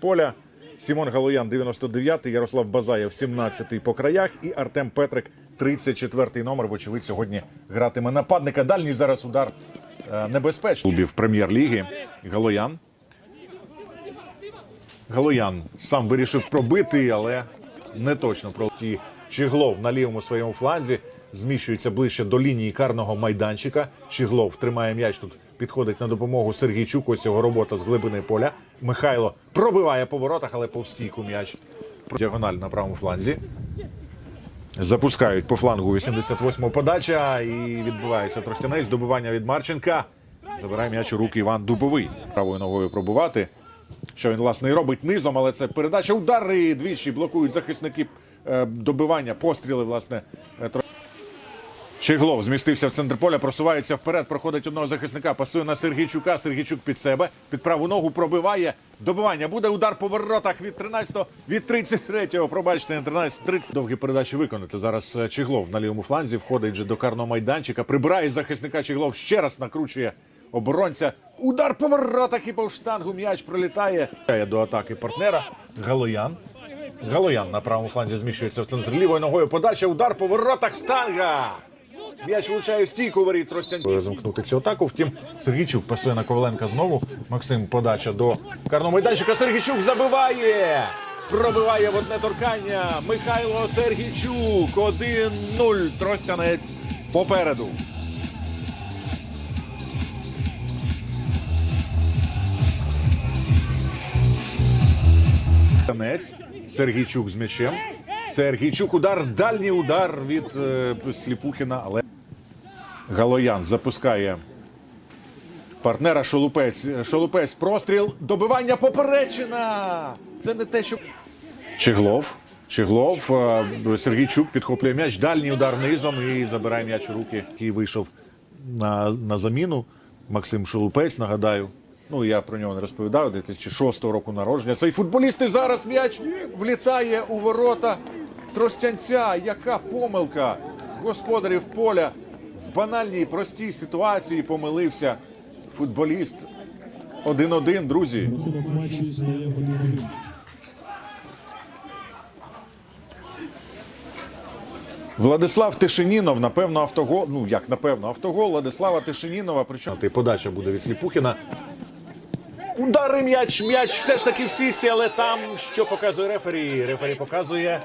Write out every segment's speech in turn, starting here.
поля. Сімон Галоян 99-й, Ярослав Базаєв 17-й по краях і Артем Петрик 34-й номер. Вочевидь, сьогодні гратиме нападника. Дальній зараз удар е, небезпечний. Клубів прем'єр-ліги. Галоян. Галоян сам вирішив пробити, але не точно. Прості Чиглов на лівому своєму фланзі зміщується ближче до лінії карного майданчика. Чиглов тримає м'яч тут. Підходить на допомогу Сергійчук. Ось його робота з глибини поля. Михайло пробиває по воротах, але повстійку м'яч. Діагональ на правому фланзі. Запускають по флангу 88-му подача і відбувається тростянець. Добивання від Марченка. Забирає м'яч у руки Іван Дубовий. Правою ногою пробувати. Що він власне і робить низом, але це передача. Удари двічі блокують захисники е, добивання, постріли, власне. Чиглов змістився в центр поля, просувається вперед, проходить одного захисника, пасує на Сергійчука. Сергійчук під себе, під праву ногу пробиває. Добивання. Буде удар по воротах від 13-го, від 33-го. Пробачте, не 13 30 Довгі передачі виконати. Зараз е, Чиглов на лівому фланзі входить же до карного майданчика. Прибирає захисника Чиглов, ще раз накручує оборонця. Удар по воротах і по штангу м'яч пролітає. До атаки партнера. Галоян. Галоян на правому фланзі зміщується в центр лівою ногою. Подача, удар по воротах штанга. М'яч влучає в стійку воріт Тростянців. Замкнути цю атаку. Втім, Сергійчук пасує на Коваленка знову. Максим подача до карного майданчика. Сергійчук забиває. Пробиває в одне торкання. Михайло Сергійчук. 1-0. Тростянець попереду. Тростянець. Сергійчук з м'ячем. Сергійчук удар, дальній удар від е, Сліпухіна, але Галоян запускає партнера Шолупець. Шолупець простріл. Добивання поперечина. Це не те, що. Чиглов. Чиглов. е, Сергійчук підхоплює м'яч. Дальній удар низом і забирає м'яч у руки, який вийшов на, на заміну. Максим Шолупець, нагадаю. Ну, я про нього не розповідав, 2006 року народження. Цей футболіст і зараз м'яч влітає у ворота Тростянця. Яка помилка господарів поля в банальній простій ситуації помилився футболіст. 1-1, друзі. Рахунок матчу стає 1-1. Владислав Тишинінов, напевно, автогол. Ну як напевно, автогол Владислава Тишинінова. Причому ти подача буде від Сліпухіна. Удари м'яч, м'яч все ж таки в сітці, але там що показує рефері? Рефері показує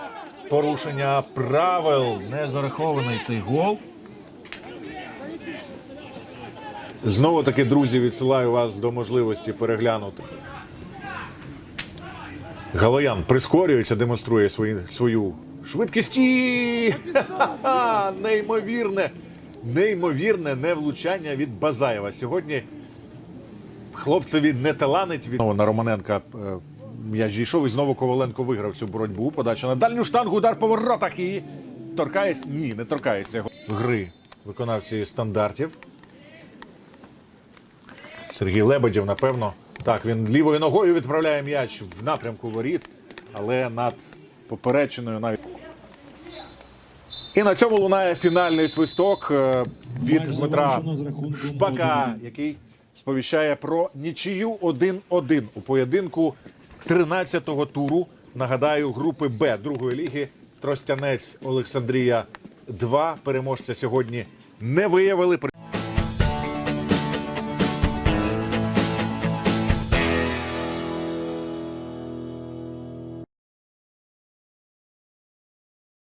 порушення правил. Не зарахований цей гол. Знову таки, друзі, відсилаю вас до можливості переглянути. Галоян прискорюється, демонструє свої, свою швидкість. І... Неймовірне, неймовірне невлучання від Базаєва. Сьогодні хлопцеві не таланить від на Романенка. е, М'яч дійшов і знову Коваленко виграв цю боротьбу. Подача на дальню штангу, удар по воротах і торкається. Ні, не торкається гри виконавці стандартів. Сергій Лебедєв, напевно. Так, він лівою ногою відправляє м'яч в напрямку воріт, але над поперечиною навіть. І на цьому лунає фінальний свисток е, від Дмитра Шпака, який сповіщає про нічию 1-1 у поєдинку 13-го туру. Нагадаю, групи Б другої ліги Тростянець Олександрія 2. Переможця сьогодні не виявили.